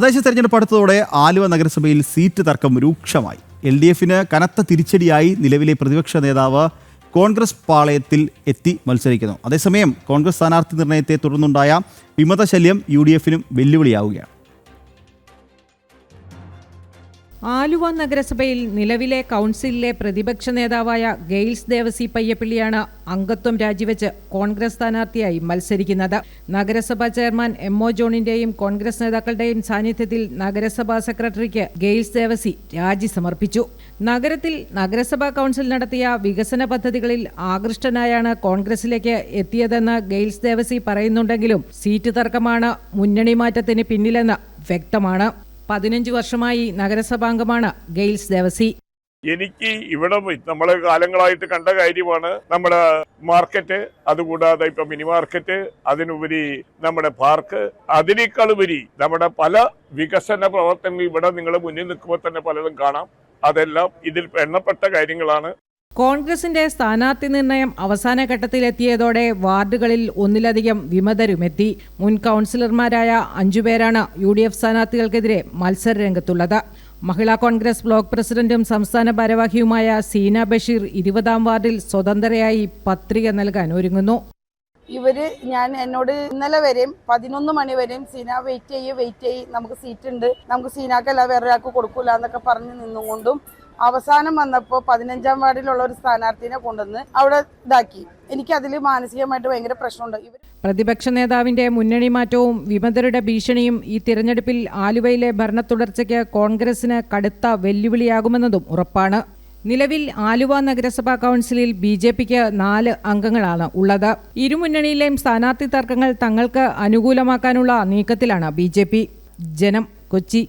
തദ്ദേശ തെരഞ്ഞെടുപ്പ് അടുത്തതോടെ ആലുവ നഗരസഭയിൽ സീറ്റ് തർക്കം രൂക്ഷമായി. എൽ ഡി എഫിന് കനത്ത തിരിച്ചടിയായി നിലവിലെ പ്രതിപക്ഷ നേതാവ് കോൺഗ്രസ് പാളയത്തിൽ എത്തി മത്സരിക്കുന്നു. അതേസമയം കോൺഗ്രസ് സ്ഥാനാർത്ഥി നിർണയത്തെ തുടർന്നുണ്ടായ വിമതശല്യം യു ഡി എഫിനും വെല്ലുവിളിയാവുകയാണ്. ആലുവ നഗരസഭയിൽ നിലവിലെ കൗൺസിലിലെ പ്രതിപക്ഷ നേതാവായ ഗെയിൽസ് ദേവസി പയ്യപ്പിള്ളിയാണ് അംഗത്വം രാജിവെച്ച് കോൺഗ്രസ് സ്ഥാനാർത്ഥിയായി മത്സരിക്കുന്നത്. നഗരസഭാ ചെയർമാൻ എം ഒ ജോണിന്റെയും കോൺഗ്രസ് നേതാക്കളുടെയും സാന്നിധ്യത്തിൽ നഗരസഭാ സെക്രട്ടറിക്ക് ഗെയിൽസ് ദേവസി രാജി സമർപ്പിച്ചു. നഗരത്തിൽ നഗരസഭാ കൗൺസിൽ നടത്തിയ വികസന പദ്ധതികളിൽ ആകൃഷ്ടനായാണ് കോൺഗ്രസിലേക്ക് എത്തിയതെന്ന് ഗെയിൽസ് ദേവസി പറയുന്നുണ്ടെങ്കിലും സീറ്റ് തർക്കമാണ് മുന്നണി മാറ്റത്തിന് പിന്നിലെന്ന് വ്യക്തമാണ്. പതിനഞ്ച് വർഷമായി നഗരസഭാംഗമാണ് ഗെയിൽസ് ദേവസി. എനിക്ക് ഇവിടെ നമ്മൾ കാലങ്ങളായിട്ട് കണ്ട കാര്യമാണ് നമ്മുടെ മാർക്കറ്റ് അതുകൂടാതെ ഇപ്പൊ മിനി മാർക്കറ്റ് അതിനുപരി നമ്മുടെ പാർക്ക് അതിനേക്കാളുപരി നമ്മുടെ പല വികസന പ്രവർത്തനങ്ങൾ ഇവിടെ നിങ്ങൾ മുന്നിൽ നിൽക്കുമ്പോൾ തന്നെ പലതും കാണാം. അതെല്ലാം ഇതിൽ എണ്ണപ്പെട്ട കാര്യങ്ങളാണ്. കോൺഗ്രസിന്റെ സ്ഥാനാർത്ഥി നിർണയം അവസാന ഘട്ടത്തിലെത്തിയതോടെ വാർഡുകളിൽ ഒന്നിലധികം വിമതരുമെത്തി. മുൻ കൗൺസിലർമാരായ അഞ്ചുപേരാണ് യു ഡി എഫ് സ്ഥാനാർത്ഥികൾക്കെതിരെ മത്സരരംഗത്തുള്ളത്. മഹിളാ കോൺഗ്രസ് ബ്ലോക്ക് പ്രസിഡന്റും സംസ്ഥാന ഭാരവാഹിയുമായ സീന ബഷീർ ഇരുപതാം വാർഡിൽ സ്വതന്ത്രയായി പത്രിക നൽകാൻ ഒരുങ്ങുന്നു. ഇവർ ഞാൻ എന്നോട് ഇന്നലെ വരെയും പതിനൊന്ന് മണി വരെയും സീന വെയിറ്റ് ചെയ്യ് വെയിറ്റ് ചെയ്യ് നമുക്ക് സീറ്റ് ഉണ്ട് നമുക്ക് സീനാക്കല്ല വേറെ ഒരാൾക്ക് കൊടുക്കൂല എന്നൊക്കെ പറഞ്ഞ് നിന്നുകൊണ്ടും അവസാനം വന്നപ്പോൾ പതിനഞ്ചാം വാർഡിലുള്ള ഒരു സ്ഥാനാർത്ഥിനെ കൊണ്ടുവന്ന് അവിടെ ഇതാക്കി. എനിക്ക് അതിൽ മാനസികമായിട്ട് ഭയങ്കര പ്രശ്നമുണ്ട്. പ്രതിപക്ഷ നേതാവിന്റെ മുന്നണി മാറ്റവും വിമതരുടെ ഭീഷണിയും ഈ തിരഞ്ഞെടുപ്പിൽ ആലുവയിലെ ഭരണ തുടർച്ചയ്ക്ക് കോൺഗ്രസിന് കടുത്ത വെല്ലുവിളിയാകുമെന്നതും ഉറപ്പാണ്. നിലവിൽ ആലുവ നഗരസഭാ കൗൺസിലിൽ ബി ജെ പിക്ക് നാല് അംഗങ്ങളാണ് ഉള്ളത്. ഇരുമുന്നണിയിലെയും സ്ഥാനാർത്ഥി തർക്കങ്ങൾ തങ്ങൾക്ക് അനുകൂലമാക്കാനുള്ള നീക്കത്തിലാണ് ബി ജനം കൊച്ചി.